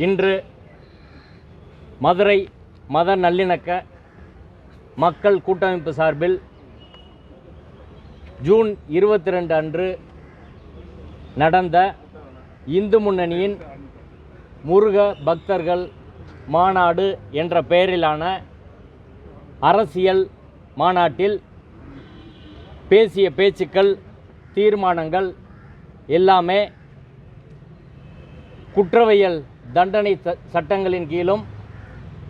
இன்று மதுரை மத நல்லிணக்க மக்கள் கூட்டமைப்பு சார்பில் ஜூன் இருபத்தி ரெண்டு அன்று நடந்த இந்து முன்னணியின் முருக பக்தர்கள் மாநாடு என்ற பெயரிலான அரசியல் மாநாட்டில் பேசிய பேச்சுக்கள் தீர்மானங்கள் எல்லாமே குற்றவியல் தண்டனை ச- சட்டங்களின் கீழும்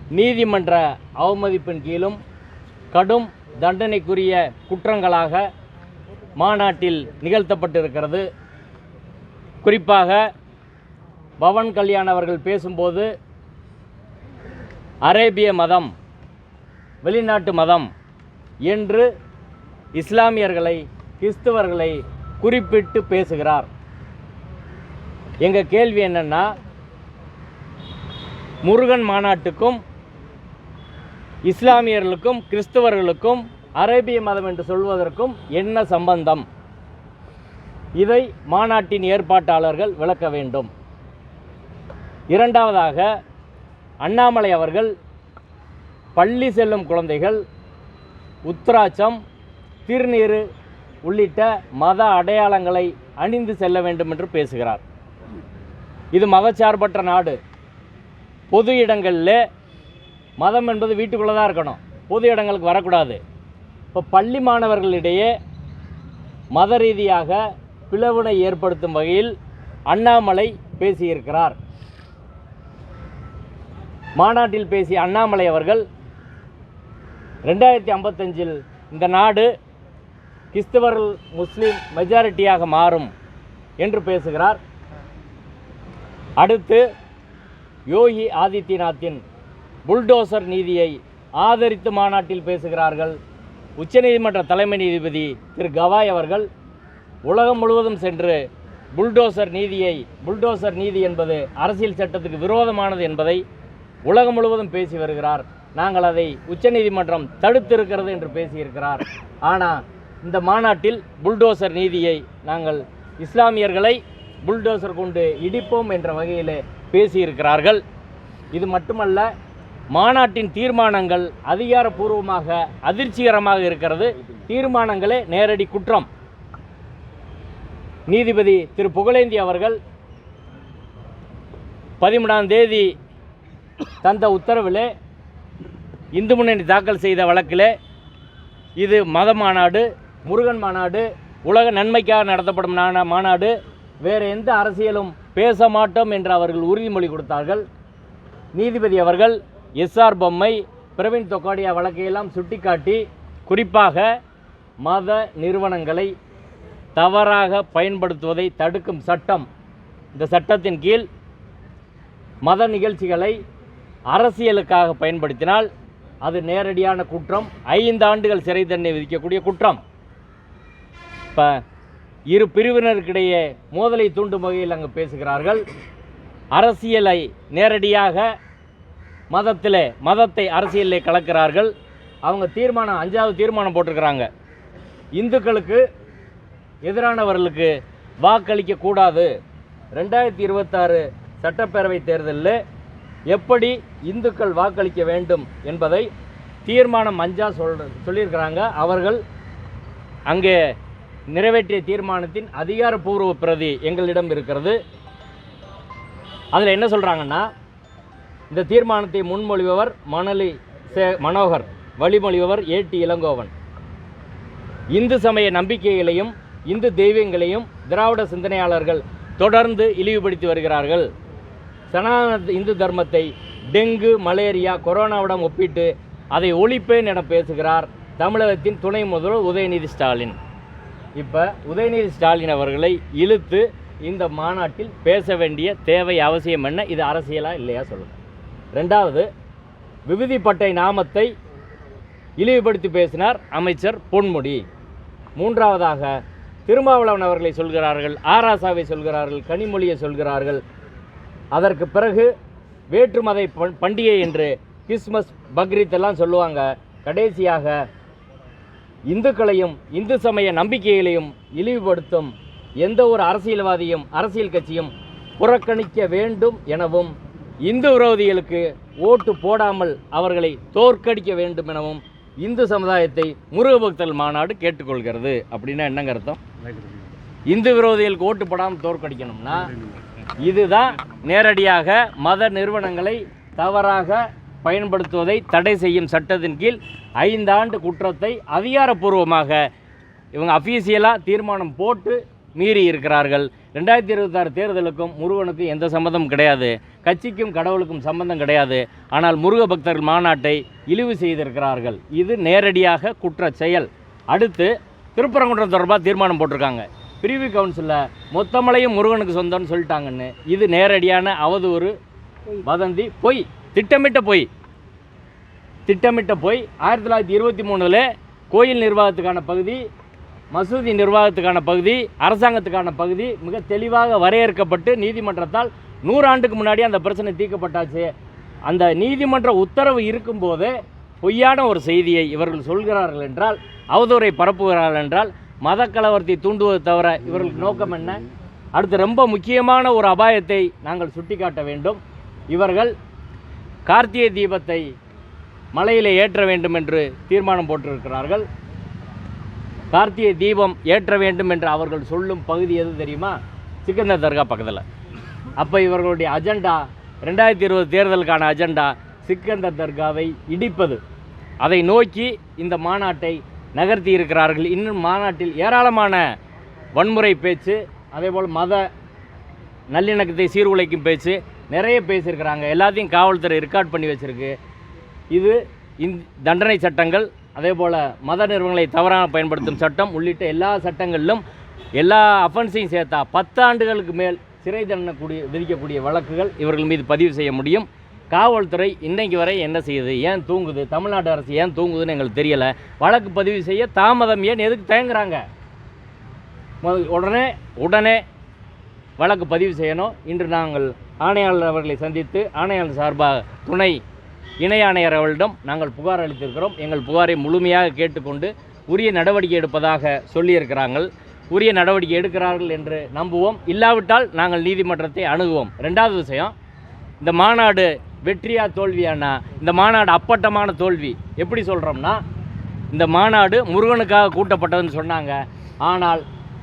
நீதிமன்ற அவமதிப்பின் கீழும் கடும் தண்டனைக்குரிய குற்றங்களாக மாநாட்டில் நிகழ்த்தப்பட்டிருக்கிறது. குறிப்பாக பவன் கல்யாண் அவர்கள் பேசும்போது அரேபிய மதம் வெளிநாட்டு மதம் என்று இஸ்லாமியர்களை கிறிஸ்தவர்களை குறிப்பிட்டு பேசுகிறார். எங்கள் கேள்வி என்னென்னா முருகன் மாநாட்டுக்கும் இஸ்லாமியர்களுக்கும் கிறிஸ்தவர்களுக்கும் அரேபிய மதம் என்று சொல்வதற்கும் என்ன சம்பந்தம்? இதை மாநாட்டின் ஏற்பாட்டாளர்கள் விளக்க வேண்டும். இரண்டாவதாக அண்ணாமலை அவர்கள் பள்ளி செல்லும் குழந்தைகள் உத்ராட்சம் திருநீறு உள்ளிட்ட மத அடையாளங்களை அணிந்து செல்ல வேண்டும் என்று பேசுகிறார். இது மதச்சார்பற்ற நாடு. பொது இடங்களில் மதம் என்பது வீட்டுக்குள்ளே தான் இருக்கணும். பொது இடங்களுக்கு வரக்கூடாது. இப்போ பள்ளி மாணவர்களிடையே மத ரீதியாக பிளவினை ஏற்படுத்தும் வகையில் அண்ணாமலை பேசியிருக்கிறார். மாநாட்டில் பேசிய அண்ணாமலை அவர்கள் ரெண்டாயிரத்தி ஐம்பத்தஞ்சில் இந்த நாடு கிறிஸ்தவர்கள் முஸ்லீம் மெஜாரிட்டியாக மாறும் என்று பேசுகிறார். அடுத்து யோகி ஆதித்யநாத்தின் புல்டோசர் நீதியை ஆதரித்து மாநாட்டில் பேசுகிறார்கள் உச்சநீதிமன்ற தலைமை நீதிபதி திரு கவாய் அவர்கள். உலகம் முழுவதும் சென்று புல்டோசர் நீதியை புல்டோசர் நீதி என்பது அரசியல் சட்டத்துக்கு விரோதமானது என்பதை உலகம் முழுவதும் பேசி வருகிறார். நாங்கள் அதை உச்சநீதிமன்றம் தடுத்திருக்கிறது என்று பேசியிருக்கிறார். ஆனால் இந்த மாநாட்டில் புல்டோசர் நீதியை நாங்கள் இஸ்லாமியர்களை புல்டோசர் கொண்டு இடிப்போம் என்ற வகையில் பேசியிருக்கிறார்கள். இது மட்டுமல்ல மாநாட்டின் தீர்மானங்கள் அதிகாரப்பூர்வமாக அதிர்ச்சிகரமாக இருக்கிறது. தீர்மானங்களே நேரடி குற்றம். நீதிபதி திரு. புகழேந்தி அவர்கள் பதிமூணாம் தேதி தந்த உத்தரவிலே இந்து முன்னணி தாக்கல் செய்த வழக்கிலே இது மத மாநாடு முருகன் மாநாடு உலக நன்மைக்காக நடத்தப்படும் மாநாடு வேறு எந்த அரசியலும் பேச மாட்டோம் என்று அவர்கள் உறுதிமொழி கொடுத்தார்கள். நீதிபதி அவர்கள் எஸ்ஆர் பொம்மை பிரவீன் தொக்காடியா வழக்கையெல்லாம் சுட்டிக்காட்டி குறிப்பாக மத நிறுவனங்களை தவறாக பயன்படுத்துவதை தடுக்கும் சட்டம். இந்த சட்டத்தின் கீழ் மத நிகழ்ச்சிகளை அரசியலுக்காக பயன்படுத்தினால் அது நேரடியான குற்றம். ஐந்து ஆண்டுகள் சிறை தண்டனை விதிக்கக்கூடிய குற்றம். இப்போ இரு பிரிவினருக்கிடையே மோதலை தூண்டும் வகையில் அங்கு பேசுகிறார்கள். அரசியலை நேரடியாக மதத்தில் மதத்தை அரசியலில் கலக்கிறார்கள். அவங்க தீர்மானம் அஞ்சாவது தீர்மானம் போட்டிருக்கிறாங்க. இந்துக்களுக்கு எதிரானவர்களுக்கு வாக்களிக்க கூடாது. ரெண்டாயிரத்தி இருபத்தாறு சட்டப்பேரவை தேர்தலில் எப்படி இந்துக்கள் வாக்களிக்க வேண்டும் என்பதை தீர்மானம் அஞ்சா சொல் சொல்லியிருக்கிறாங்க. அவர்கள் அங்கே நிறைவேற்றிய தீர்மானத்தின் அதிகாரப்பூர்வ பிரதி எங்களிடம் இருக்கிறது. அதில் என்ன சொல்கிறாங்கன்னா இந்த தீர்மானத்தை முன்மொழிபவர் மணலி சே மனோகர் வழிமொழிபவர் ஏடி இளங்கோவன். இந்து சமய நம்பிக்கைகளையும் இந்து தெய்வங்களையும் திராவிட சிந்தனையாளர்கள் தொடர்ந்து இழிவுபடுத்தி வருகிறார்கள். சனாதன இந்து தர்மத்தை டெங்கு மலேரியா கொரோனாவுடன் ஒப்பிட்டு அதை ஒழிப்பேன் என பேசுகிறார் தமிழகத்தின் துணை முதல்வர் உதயநிதி ஸ்டாலின். இப்போ உதயநிதி ஸ்டாலின் அவர்களை இழுத்து இந்த மாநாட்டில் பேச வேண்டிய தேவை அவசியம் என்ன? இது அரசியலா இல்லையா சொல்லுங்கள் ரெண்டாவது விபூதிப்பட்டை நாமத்தை இழிவுபடுத்தி பேசினார் அமைச்சர் பொன்முடி. மூன்றாவதாக திருமாவளவன் அவர்களை சொல்கிறார்கள் ஆராசாவை சொல்கிறார்கள் கனிமொழியை சொல்கிறார்கள். அதற்கு பிறகு வேற்றுமதை பண்- பண்டிகை என்று கிறிஸ்மஸ் பக்ரீத் எல்லாம் சொல்லுவாங்க. கடைசியாக இந்துக்களையும் இந்து சமய நம்பிக்கைகளையும் இழிவுபடுத்தும் எந்த ஒரு அரசியல்வாதியும் அரசியல் கட்சியும் புறக்கணிக்க வேண்டும் எனவும் இந்து விரோதிகளுக்கு ஓட்டு போடாமல் அவர்களை தோற்கடிக்க வேண்டும் எனவும் இந்து சமுதாயத்தை முருகபக்தர்கள் மாநாடு கேட்டுக்கொள்கிறது. அப்படின்னா என்னங்க அர்த்தம்? இந்து விரோதிகளுக்கு ஓட்டு போடாமல் தோற்கடிக்கணும்னா இதுதான் நேரடியாக மத நிறுவனங்களை தவறாக பயன்படுத்துவதை தடை செய்யும் சட்டத்தின் கீழ் ஐந்தாண்டு குற்றத்தை அதிகாரப்பூர்வமாக இவங்க அஃபீஷியலாக தீர்மானம் போட்டு மீறி இருக்கிறார்கள். ரெண்டாயிரத்தி இருபத்தாறு தேர்தலுக்கும் முருகனுக்கும் எந்த சம்மந்தம் கிடையாது. கட்சிக்கும் கடவுளுக்கும் சம்பந்தம் கிடையாது. ஆனால் முருக பக்தர்கள் மாநாட்டை இழிவு செய்திருக்கிறார்கள். இது நேரடியாக குற்ற செயல். அடுத்து திருப்பரங்குன்றம் தொடர்பாக தீர்மானம் போட்டிருக்காங்க. பிரிவு கவுன்சிலில் மொத்தமலையும் முருகனுக்கு சொந்தம்னு சொல்லிட்டாங்கன்னு. இது நேரடியான அவதூறு வதந்தி. பொய். திட்டமிட்ட பொய். திட்டமிட்ட பொய். ஆயிரத்தி தொள்ளாயிரத்தி இருபத்தி மூணில் கோயில் நிர்வாகத்துக்கான பகுதி மசூதி நிர்வாகத்துக்கான பகுதி அரசாங்கத்துக்கான பகுதி மிக தெளிவாக வரையறுக்கப்பட்டு நீதிமன்றத்தால் நூறாண்டுக்கு முன்னாடி அந்த பிரச்சனை தீர்க்கப்பட்டாச்சு. அந்த நீதிமன்ற உத்தரவு இருக்கும்போது பொய்யான ஒரு செய்தியை இவர்கள் சொல்கிறார்கள் என்றால் அவதூறை பரப்புகிறார்கள் என்றால் மத கலவரத்தை தூண்டுவது தவிர இவர்களுக்கு நோக்கம் என்ன? அடுத்து ரொம்ப முக்கியமான ஒரு அபாயத்தை நாங்கள் சுட்டிக்காட்ட வேண்டும். இவர்கள் கார்த்திகை தீபத்தை மலையில் ஏற்ற வேண்டும் என்று தீர்மானம் போட்டிருக்கிறார்கள். கார்த்திகை தீபம் ஏற்ற வேண்டும் என்று அவர்கள் சொல்லும் பகுதி எது தெரியுமா? சிக்கந்தர் தர்கா பக்கத்தில். அப்போ இவர்களுடைய அஜெண்டா ரெண்டாயிரத்தி இருபது தேர்தலுக்கான அஜெண்டா சிக்கந்தர் தர்காவை இடிப்பது. அதை நோக்கி இந்த மாநாட்டை நகர்த்தி இருக்கிறார்கள். இன்னும் மாநாட்டில் ஏராளமான வன்முறை பேச்சு அதேபோல் மத நல்லிணக்கத்தை சீர்குலைக்கும் பேச்சு நிறைய பேசியிருக்கிறாங்க. எல்லாத்தையும் காவல்துறை ரெக்கார்ட் பண்ணி வச்சுருக்கு. இது இந்த தண்டனை சட்டங்கள் அதே போல் மத நிறுவனங்களை தவறாக பயன்படுத்தும் சட்டம் உள்ளிட்ட எல்லா சட்டங்களிலும் எல்லா அஃபென்ஸையும் சேர்த்தா பத்து ஆண்டுகளுக்கு மேல் சிறை தண்டனை கூடிய விதிக்கக்கூடிய வழக்குகள் இவர்கள் மீது பதிவு செய்ய முடியும். காவல்துறை இன்றைக்கு வரை என்ன செய்யுது? ஏன் தூங்குது? தமிழ்நாடு அரசு ஏன் தூங்குதுன்னு எங்களுக்கு தெரியலை. வழக்கு பதிவு செய்ய தாமதம். ஏன்? எதுக்கு தயங்குறாங்க? உடனே உடனே வழக்கு பதிவு செய்யணும். இன்று நாங்கள் ஆணையாளர் அவர்களை சந்தித்து ஆணையாளர் சார்பாக துணை இணை ஆணையர் அவர்களிடம் நாங்கள் புகார் அளித்திருக்கிறோம். எங்கள் புகாரை முழுமையாக கேட்டுக்கொண்டு உரிய நடவடிக்கை எடுப்பதாக சொல்லியிருக்கிறார்கள். உரிய நடவடிக்கை எடுக்கிறார்கள் என்று நம்புவோம். இல்லாவிட்டால் நாங்கள் நீதிமன்றத்தை அணுகுவோம். ரெண்டாவது விஷயம் இந்த மாநாடு வெற்றியா தோல்வியானா இந்த மாநாடு அப்பட்டமான தோல்வி. எப்படி சொல்கிறோம்னா இந்த மாநாடு முருகனுக்காக கூட்டப்பட்டதுன்னு சொன்னாங்க. ஆனால்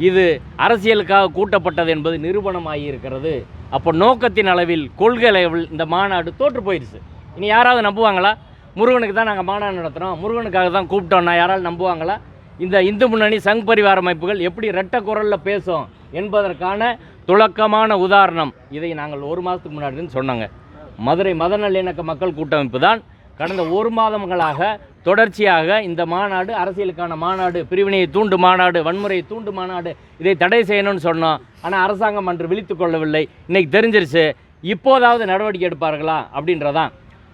இது அரசியலுக்காக கூட்டப்பட்டது என்பது நிரூபணமாகி இருக்கிறது அப்போ நோக்கத்தின் அளவில் கொள்கை அளவில் இந்த மாநாடு தோற்று போயிடுச்சு. இனி யாராவது நம்புவாங்களா? முருகனுக்கு தான் நாங்கள் மாநாடு நடத்துகிறோம் முருகனுக்காக தான் கூப்பிட்டோம்னா யாராவது நம்புவாங்களா? இந்த இந்து முன்னணி சங் பரிவார அமைப்புகள் எப்படி ரெட்ட குரலில் பேசும் என்பதற்கான துளக்கமான உதாரணம் இதை நாங்கள் ஒரு மாதத்துக்கு முன்னாடி சொன்னாங்க. மதுரை மதநல்லிணக்க மக்கள் கூட்டமைப்பு தான் கடந்த ஒரு மாதங்களாக தொடர்ச்சியாக இந்த மாநாடு அரசியலுக்கான மாநாடு பிரிவினையை தூண்டு மாநாடு வன்முறையை தூண்டு மாநாடு இதை தடை செய்யணும்னு சொன்னோம். ஆனால் அரசாங்கம் அன்று விழித்து கொள்ளவில்லை. இன்னைக்கு தெரிஞ்சிருச்சு இப்போதாவது நடவடிக்கை எடுப்பார்களா அப்படின்றதான்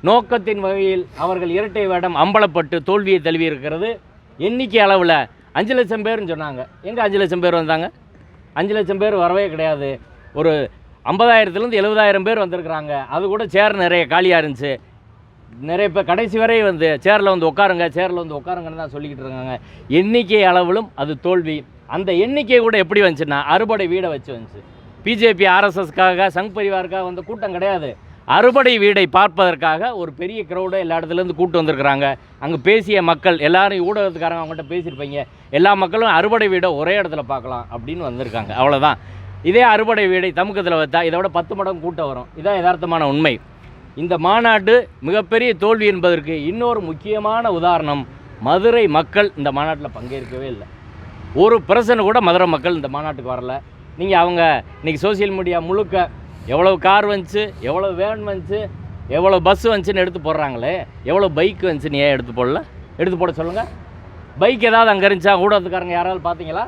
நோக்கத்தின் வகையில் அவர்கள் இரட்டை வேடம் அம்பலப்பட்டு தோல்வியை தழுவி இருக்கிறது எண்ணிக்கை அளவில் அஞ்சு லட்சம் பேர்னு சொன்னாங்க. எங்கே அஞ்சு லட்சம் பேர் வந்தாங்க? அஞ்சு லட்சம் பேர் வரவே கிடையாது. ஒரு ஐம்பதாயிரத்துலேருந்து எழுபதாயிரம் பேர் வந்திருக்கிறாங்க. அது கூட சேர் நிறைய காலியாக இருந்துச்சு. நிறைய இப்போ கடைசி வரை வந்து சேரில் வந்து உட்காருங்க சேரில் வந்து உட்காருங்கன்னு தான் சொல்லிக்கிட்டு இருக்காங்க. எண்ணிக்கை அளவிலும் அது தோல்வி. அந்த எண்ணிக்கை கூட எப்படி வந்துச்சுன்னா அறுபடை வீடை வச்சு வந்துச்சு. பிஜேபி ஆர்எஸ்எஸ்க்காக சங் பரிவாருக்காக வந்து கூட்டம் கிடையாது. அறுபடை வீடை பார்ப்பதற்காக ஒரு பெரிய க்ரௌடை எல்லா இடத்துலேருந்து கூட்டு வந்திருக்கிறாங்க. அங்கே பேசிய மக்கள் எல்லாரும் ஊடகத்துக்காரங்க அவங்கள்ட்ட பேசியிருப்பீங்க. எல்லா மக்களும் அறுபடை வீடை ஒரே இடத்துல பார்க்கலாம் அப்படின்னு வந்திருக்காங்க. அவ்வளோதான் இதே அறுபடை வீடை தமுக்கத்தில் வைத்தா இதை விட பத்து மடங்கு கூட்டம் வரும். இதான் யதார்த்தமான உண்மை. இந்த மாநாடு மிகப்பெரிய தோல்வி என்பதற்கு இன்னொரு முக்கியமான உதாரணம் மதுரை மக்கள் இந்த மாநாட்டில் பங்கேற்கவே இல்லை. ஒரு பிரசனை கூட மதுரை மக்கள் இந்த மாநாட்டுக்கு வரல. நீங்கள் அவங்க இன்றைக்கி சோஷியல் மீடியா முழுக்க எவ்வளோ கார் வந்துச்சு எவ்வளோ வேன் வந்துச்சு எவ்வளோ பஸ் வந்துச்சுன்னு எடுத்து போடுறாங்களே எவ்வளோ பைக் வந்துச்சுன்னு ஏன் எடுத்து போடல? எடுத்து போட சொல்லுங்கள் பைக் ஏதாவது அங்கே இருந்துச்சா? ஊடகத்துக்காரங்க யாராவது பார்த்தீங்களா?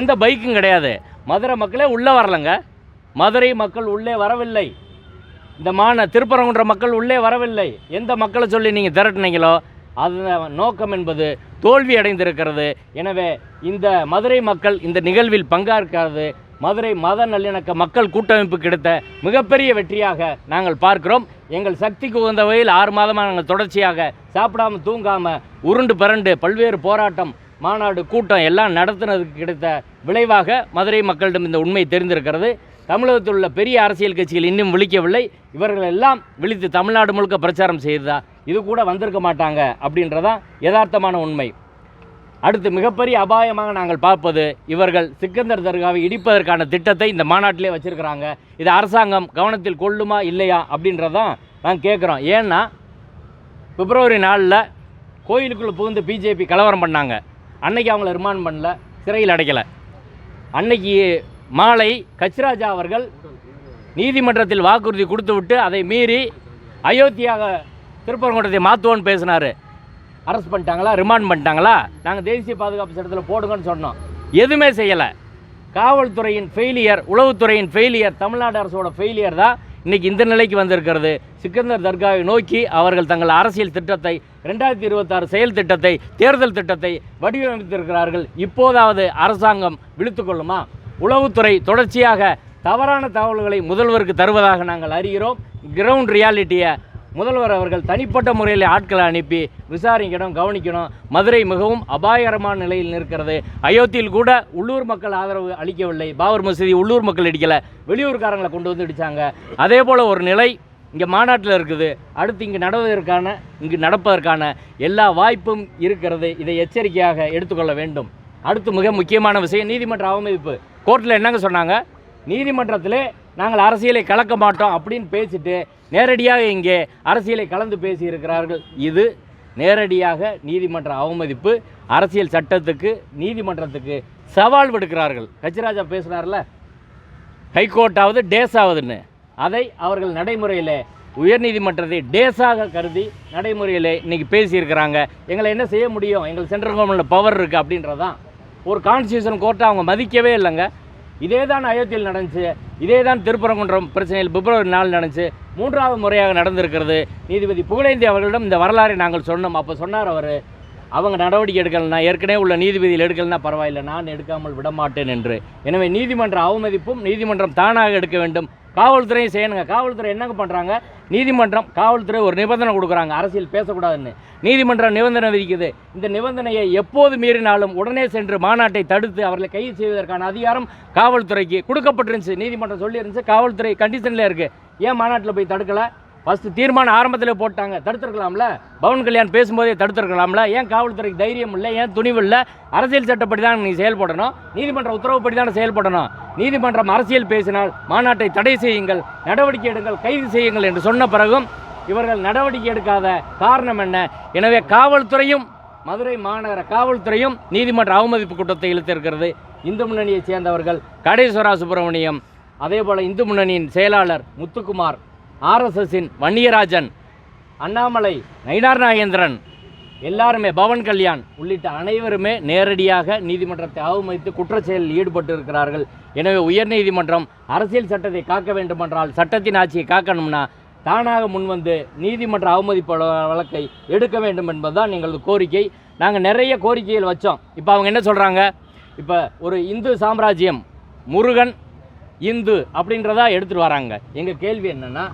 எந்த பைக்கும் கிடையாது. மதுரை மக்களே உள்ளே வரலங்க. மதுரை மக்கள் உள்ளே வரவில்லை. இந்த மான திருப்பரங்குன்ற மக்கள் உள்ளே வரவில்லை. எந்த மக்களை சொல்லி நீங்கள் திரட்டினீங்களோ அது நோக்கம் என்பது தோல்வி அடைந்திருக்கிறது. எனவே இந்த மதுரை மக்கள் இந்த நிகழ்வில் பங்காற்காது. மதுரை மத நல்லிணக்க மக்கள் கூட்டமைப்பு கிடைத்த மிகப்பெரிய வெற்றியாக நாங்கள் பார்க்கிறோம். எங்கள் சக்திக்கு உகந்த வகையில் ஆறு மாதமாக நாங்கள் தொடர்ச்சியாக சாப்பிடாம தூங்காம உருண்டு பிறண்டு பல்வேறு போராட்டம் மாநாடு கூட்டம் எல்லாம் நடத்தினதுக்கு கிடைத்த விளைவாக மதுரை மக்களிடம் இந்த உண்மை தெரிந்திருக்கிறது. தமிழகத்தில் உள்ள பெரிய அரசியல் கட்சிகள் இன்னும் விழிக்கவில்லை. இவர்கள் எல்லாம் விழித்து தமிழ்நாடு முழுக்க பிரச்சாரம் செய்ததா? இது கூட வந்திருக்க மாட்டாங்க அப்படின்றதான் யதார்த்தமான உண்மை. அடுத்து மிகப்பெரிய அபாயமாக நாங்கள் பார்ப்பது இவர்கள் சிக்கந்தர் தர்காவை இடிப்பதற்கான திட்டத்தை இந்த மாநாட்டிலே வச்சுருக்கிறாங்க. இது அரசாங்கம் கவனத்தில் கொள்ளுமா இல்லையா அப்படின்றதான் நாங்கள் கேட்குறோம் ஏன்னா பிப்ரவரி நாளில் கோயிலுக்குள்ளே புகுந்து பிஜேபி கலவரம் பண்ணாங்க. அன்னைக்கு அவங்கள ரிமாண்ட் பண்ணல சிறையில் அடைக்கலை. அன்னைக்கு மாலை கச்சிராஜா அவர்கள் நீதிமன்றத்தில் வாக்குறுதி கொடுத்துவிட்டு அதை மீறி அயோத்தியாக திருப்பரங்குன்றத்தை மாற்றுவோன்னு பேசினார். அரெஸ்ட் பண்ணிட்டாங்களா? ரிமாண்ட் பண்ணிட்டாங்களா? நாங்கள் தேசிய பாதுகாப்பு சட்டத்தில் போடுங்கன்னு சொன்னோம். எதுவுமே செய்யலை. காவல்துறையின் ஃபெயிலியர் உளவுத்துறையின் ஃபெயிலியர் தமிழ்நாடு அரசோட ஃபெயிலியர் தான் இன்றைக்கி இந்த நிலைக்கு வந்திருக்கிறது. சிக்கந்தர் தர்காவை நோக்கி அவர்கள் தங்கள் அரசியல் திட்டத்தை ரெண்டாயிரத்தி இருபத்தாறு செயல் திட்டத்தை தேர்தல் திட்டத்தை வடிவமைத்திருக்கிறார்கள். இப்போதாவது அரசாங்கம் விழித்துக்கொள்ளுமா உளவுத்துறை தொடர்ச்சியாக தவறான தகவல்களை முதல்வருக்கு தருவதாக நாங்கள் அறிகிறோம். கிரவுண்ட் ரியாலிட்டியை முதல்வர் அவர்கள் தனிப்பட்ட முறையில் ஆட்களை அனுப்பி விசாரிக்கணும் கவனிக்கணும். மதுரை மிகவும் அபாயகரமான நிலையில் நிற்கிறது. அயோத்தியில் கூட உள்ளூர் மக்கள் ஆதரவு அளிக்கவில்லை. பாபர் மசூதி உள்ளூர் மக்கள் இடிக்கலை. வெளியூர்காரங்களை கொண்டு வந்து இடித்தாங்க அதே போல் ஒரு நிலை இங்கே மாநாட்டில் இருக்குது. அடுத்து இங்கே நடவதற்கான இங்கு நடப்பதற்கான எல்லா வாய்ப்பும் இருக்கிறது. இதை எச்சரிக்கையாக எடுத்துக்கொள்ள வேண்டும். அடுத்து மிக முக்கியமான விஷயம் நீதிமன்ற அவமதிப்பு. கோர்ட்டில் என்னங்க சொன்னாங்க? நீதிமன்றத்தில் நாங்கள் அரசியலை கலக்க மாட்டோம் அப்படின்னு பேசிட்டு நேரடியாக இங்கே அரசியலை கலந்து பேசியிருக்கிறார்கள். இது நேரடியாக நீதிமன்ற அவமதிப்பு. அரசியல் சட்டத்துக்கு நீதிமன்றத்துக்கு சவால் விடுக்கிறார்கள். கச்சிராஜா பேசுகிறார்ல ஹைகோர்ட்டாவது டேஸ் ஆகுதுன்னு அதை அவர்கள் நடைமுறையில் உயர்நீதிமன்றத்தை டேஸாக கருதி நடைமுறையில் இன்றைக்கி பேசியிருக்கிறாங்க. எங்களை என்ன செய்ய முடியும்? எங்களுக்கு சென்ட்ரல் கவர்மெண்ட்டில் பவர் இருக்குது அப்படின்றதான் ஒரு கான்ஸ்டியூஷன் கோர்ட்டை அவங்க மதிக்கவே இல்லைங்க. இதே தான் அயோத்தியில் நடந்துச்சு. இதே தான் திருப்பரங்குன்றம் பிரச்சனையில் பிப்ரவரி நாள் நடந்துச்சு. மூன்றாவது முறையாக நடந்திருக்கிறது. நீதிபதி புகழேந்தி அவர்களிடம் இந்த வரலாறை நாங்கள் சொன்னோம். அப்போ சொன்னார் அவர் அவங்க நடவடிக்கை எடுக்கலைன்னா ஏற்கனவே உள்ள நீதிபதியில் எடுக்கலைன்னா பரவாயில்லை. நான் எடுக்காமல் விட மாட்டேன் என்று. எனவே நீதிமன்ற அவமதிப்பும் நீதிமன்றம் தானாக எடுக்க வேண்டும். காவல்துறையும் செய்யணுங்க. காவல்துறை என்னங்க பண்ணுறாங்க நீதிமன்றம் காவல்துறை ஒரு நிபந்தனை கொடுக்குறாங்க. அரசியல் பேசக்கூடாதுன்னு. நீதிமன்றம் நிபந்தனை விதிக்குது. இந்த நிபந்தனையை எப்போது மீறினாலும் உடனே சென்று மாநாட்டை தடுத்து அவர்களை கைது செய்வதற்கான அதிகாரம் காவல்துறைக்கு கொடுக்கப்பட்டிருந்துச்சு. நீதிமன்றம் சொல்லியிருந்துச்சு. காவல்துறை கண்டிஷனில் இருக்குது ஏன் மாநாட்டில் போய் தடுக்கலை? ஃபஸ்ட்டு தீர்மானம் ஆரம்பத்தில் போட்டாங்க. தடுத்துருக்கலாம்ல? பவன் கல்யாண் பேசும்போதே தடுத்துருக்கலாம்ல? ஏன் காவல்துறைக்கு தைரியம் இல்லை? ஏன் துணிவு இல்லை? அரசியல் சட்டப்படி தான் நீ செயல்படணும். நீதிமன்ற உத்தரவுப்படி தான் செயல்படணும். நீதிமன்றம் அரசியல் பேசினால் மாநாட்டை தடை செய்யுங்கள் நடவடிக்கை எடுங்கள் கைது செய்யுங்கள் என்று சொன்ன பிறகும் இவர்கள் நடவடிக்கை எடுக்காத காரணம் என்ன? எனவே காவல்துறையும் மதுரை மாநகர காவல்துறையும் நீதிமன்ற அவமதிப்பு கூட்டத்தை இழுத்திருக்கிறது. இந்து முன்னணியைச் சேர்ந்தவர்கள் கடேஸ்வரா சுப்பிரமணியம் அதே போல் இந்து முன்னணியின் செயலாளர் முத்துக்குமார் ஆர்எஸ்எஸ்ஸின் வன்னியராஜன் அண்ணாமலை நயினார் நாகேந்திரன் எல்லாருமே பவன் கல்யாண் உள்ளிட்ட அனைவருமே நேரடியாக நீதிமன்றத்தை அவமதித்து குற்றச்செயலில் ஈடுபட்டு இருக்கிறார்கள் எனவே உயர்நீதிமன்றம் அரசியல் சட்டத்தை காக்க வேண்டுமென்றால் சட்டத்தின் ஆட்சியை காக்கணும்னா தானாக முன்வந்து நீதிமன்ற அவமதிப்பு வழக்கை எடுக்க வேண்டும் என்பதுதான் எங்களது கோரிக்கை. நாங்கள் நிறைய கோரிக்கைகள் வச்சோம். இப்போ அவங்க என்ன சொல்கிறாங்க இப்போ ஒரு இந்து சாம்ராஜ்யம் முருகன் இந்து அப்படின்றதா எடுத்துகிட்டு வராங்க. எங்கள் கேள்வி என்னென்னா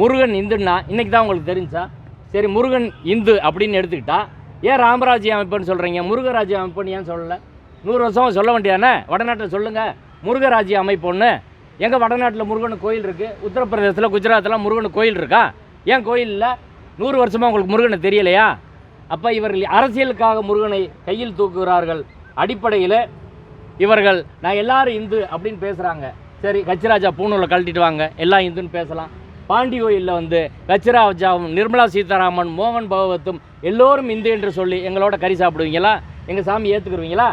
முருகன் இந்துன்னா இன்றைக்கி தான் உங்களுக்கு தெரிஞ்சா சரி முருகன் இந்து அப்படின்னு எடுத்துக்கிட்டா ஏன் ராமராஜ்ய அமைப்புன்னு சொல்கிறீங்க முருகராஜ்ய அமைப்புன்னு ஏன் சொல்லலை? நூறு வருஷம் சொல்ல வேண்டியானே வடநாட்டில் சொல்லுங்கள் முருகராஜ்ய அமைப்பு ஒன்று எங்கே வடநாட்டில் முருகன் கோயில் இருக்குது உத்தரப்பிரதேசத்தில் குஜராத்தில் முருகன் கோயில் இருக்கா? ஏன் கோயிலில் நூறு வருஷமாக உங்களுக்கு முருகனை தெரியலையா? அப்போ இவர்கள் அரசியலுக்காக முருகனை கையில் தூக்குகிறார்கள். அடிப்படையில் இவர்கள் நான் எல்லாரும் இந்து அப்படின்னு பேசுகிறாங்க சரி கச்சிராஜா பூணூலை கழட்டிட்டு வாங்க. எல்லாம் இந்துன்னு பேசலாம். பாண்டி கோயிலில் வந்து கச்சிராஜாவும் நிர்மலா சீதாராமன் மோகன் பகவத்தும் எல்லோரும் இந்து என்று சொல்லி எங்களோட கறி சாப்பிடுவீங்களா? எங்கள் சாமி ஏற்றுக்குருவீங்களா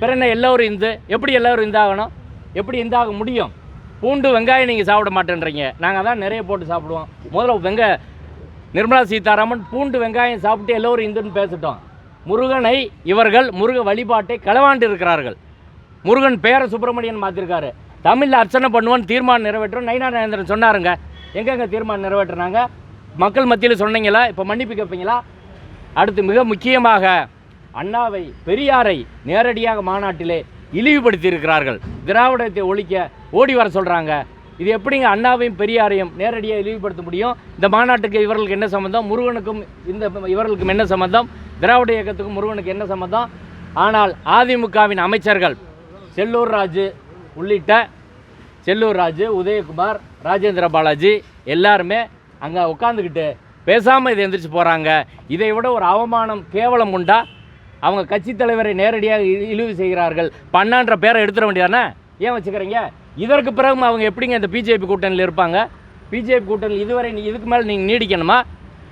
பிற என்ன எல்லோரும் இந்து? எப்படி எல்லோரும் இந்தாகணும் எப்படி இந்தாக முடியும்? பூண்டு வெங்காயம் நீங்கள் சாப்பிட மாட்டேன்றீங்க. நாங்கள் தான் நிறைய போட்டு சாப்பிடுவோம். முதல்ல வெங்க நிர்மலா சீதாராமன் பூண்டு வெங்காயம் சாப்பிட்டு எல்லோரும் இந்துன்னு பேசிட்டோம். முருகனை இவர்கள் முருக வழிபாட்டை களவாண்டு இருக்கிறார்கள். முருகன் பேர சுப்பிரமணியன் மாற்றிருக்காரு தமிழில் அர்ச்சனை பண்ணுவோன்னு தீர்மானம் நிறைவேற்றும் நயினா நயேந்திரன் சொன்னாருங்க எங்கெங்க தீர்மானம் நிறைவேற்றினாங்க? மக்கள் மத்தியில் சொன்னீங்களா? இப்போ மன்னிப்பு கேட்பீங்களா அடுத்து மிக முக்கியமாக அண்ணாவை பெரியாரை நேரடியாக மாநாட்டிலே இழிவுபடுத்தி இருக்கிறார்கள் திராவிடத்தை ஒழிக்க ஓடி வர சொல்கிறாங்க இது எப்படிங்க அண்ணாவையும் பெரியாரையும் நேரடியாக இழிவுபடுத்த முடியும்? இந்த மாநாட்டுக்கு இவர்களுக்கு என்ன சம்மந்தம் முருகனுக்கும் இந்த இவர்களுக்கும் என்ன சம்மந்தம் திராவிட இயக்கத்துக்கும் முருகனுக்கு என்ன சம்மந்தம் ஆனால் அதிமுகவின் அமைச்சர்கள் செல்லூர் ராஜு உள்ளிட்ட செல்லூர் ராஜு உதயகுமார் ராஜேந்திர பாலாஜி எல்லாருமே அங்கே உட்காந்துக்கிட்டு பேசாமல் இதை எந்திரிச்சு போகிறாங்க இதை விட ஒரு அவமானம் கேவலம் உண்டா? அவங்க கட்சி தலைவரை நேரடியாக இ- இழிவு செய்கிறார்கள். பண்ணான்ற பேரை எடுத்துட வேண்டியதானே? ஏன் வச்சுக்கிறீங்க? இதற்கு பிறகும் அவங்க எப்படிங்க இந்த பிஜேபி கூட்டணியில் இருப்பாங்க? பிஜேபி கூட்டணியில் இதுவரை நீ- இதுக்கு மேலே நீங்கள் நீடிக்கணுமா?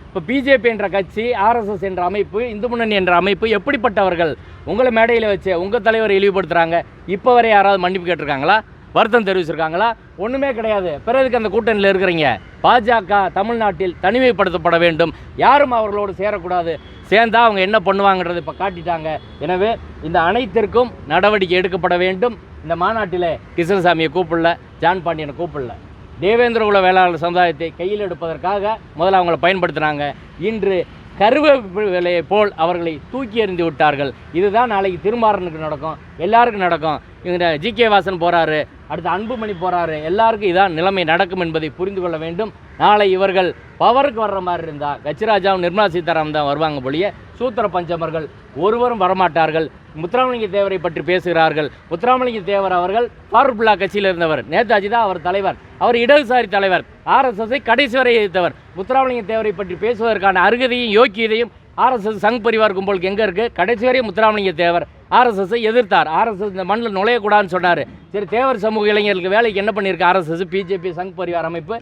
இப்போ பிஜேபி என்ற கட்சி ஆர்எஸ்எஸ் என்ற அமைப்பு இந்து முன்னணி என்ற அமைப்பு எப்படிப்பட்டவர்கள்? உங்களை மேடையில் வச்சு உங்கள் தலைவரை இழிவுபடுத்துகிறாங்க இப்போ வரை யாராவது மன்னிப்பு கேட்டிருக்காங்களா? வருத்தம் தெரிவிச்சிருக்காங்களா? ஒன்றுமே கிடையாது. பிறகு அந்த கூட்டணியில் இருக்கிறீங்க. பாஜக தமிழ்நாட்டில் தனிமைப்படுத்தப்பட வேண்டும். யாரும் அவர்களோடு சேரக்கூடாது. சேர்ந்தால் அவங்க என்ன பண்ணுவாங்கன்றது இப்போ காட்டிட்டாங்க. எனவே இந்த அனைத்திற்கும் நடவடிக்கை எடுக்கப்பட வேண்டும். இந்த மாநாட்டில் கிருஷ்ணசாமியை கூப்பிடல ஜான் பாண்டியனை கூப்பிடல. தேவேந்திர குல வேளாளர் சமுதாயத்தை கையில் எடுப்பதற்காக முதல்ல அவங்கள பயன்படுத்தினாங்க. இன்று கருவேப்பிலையை போல் அவர்களை தூக்கி எறிந்து விட்டார்கள். இதுதான் நாளைக்கு திருமாறனுக்கு நடக்கும். எல்லாருக்கும் நடக்கும். இந்த ஜி கே வாசன் போகிறாரு அடுத்து அன்புமணி போகிறாரு எல்லாருக்கும் இதான் நிலைமை நடக்கும் என்பதை புரிந்து கொள்ள வேண்டும். நாளை இவர்கள் பவருக்கு வர்ற மாதிரி இருந்தால் கச்சிராஜாவும் நிர்மலா சீதாராமன் தான் வருவாங்க போலிய சூத்திர பஞ்சமர்கள் ஒருவரும் வரமாட்டார்கள். முத்துராமலிங்க தேவரை பற்றி பேசுகிறார்கள். முத்துராமலிங்க தேவர் அவர்கள் ஃபாரூக்லா கட்சியில் இருந்தவர். நேதாஜி தான் அவர் தலைவர். அவர் இடதுசாரி தலைவர். ஆர்எஸ்எஸ்ஐ கடைசி வரை எதிர்த்தவர். முத்துராமலிங்க தேவரை பற்றி பேசுவதற்கான அருகதையும் யோக்கியதையும் ஆர்எஸ்எஸ் சங் பரிவார் கும்பலுக்கு எங்கே இருக்குது கடைசி வரை முத்துராமலிங்க தேவர். ஆர்எஸ்எஸ்ஸை எதிர்த்தார். ஆர்எஸ்எஸ் இந்த மண்ணில் நுழையக்கூடாதுன்னு சொன்னார். சரி தேவர் சமூக இளைஞர்களுக்கு வேலைக்கு என்ன பண்ணியிருக்கு? ஆர்எஸ்எஸ் பிஜேபி சங் பரிவார் அமைப்பு.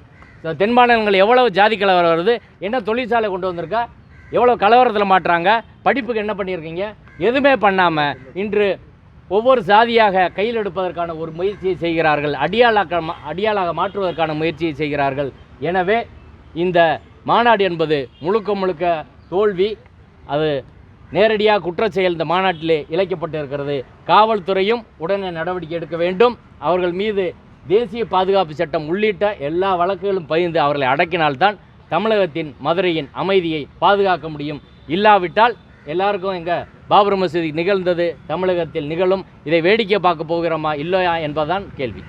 தென் மாநிலங்கள் எவ்வளவு ஜாதி கலவரம் வருது? என்ன தொழிற்சாலை கொண்டு வந்திருக்கா? எவ்வளோ கலவரத்தில் மாட்டுறாங்க? படிப்புக்கு என்ன பண்ணியிருக்கீங்க? எதுவுமே பண்ணாமல் இன்று ஒவ்வொரு சாதியாக கையில் எடுப்பதற்கான ஒரு முயற்சியை செய்கிறார்கள். அடியாளாக்க அடியாளாக மாற்றுவதற்கான முயற்சியை செய்கிறார்கள். எனவே இந்த மாநாடு என்பது முழுக்க முழுக்க தோல்வி. அது நேரடியாக குற்றச் செயல் இந்த மாநாட்டிலே இழைக்கப்பட்டு இருக்கிறது காவல்துறையும் உடனே நடவடிக்கை எடுக்க வேண்டும். அவர்கள் மீது தேசிய பாதுகாப்பு சட்டம் உள்ளிட்ட எல்லா வழக்குகளும் பதிந்து அவர்களை அடக்கினால்தான் தமிழகத்தின் மதுரையின் அமைதியை பாதுகாக்க முடியும். இல்லாவிட்டால் எல்லாருக்கும் எங்கள் பாபர் மசூதி நிகழ்ந்தது தமிழகத்தில் நிகழும். இதை வேடிக்கை பார்க்க போகிறோமா இல்லையா என்பதுதான் கேள்வி.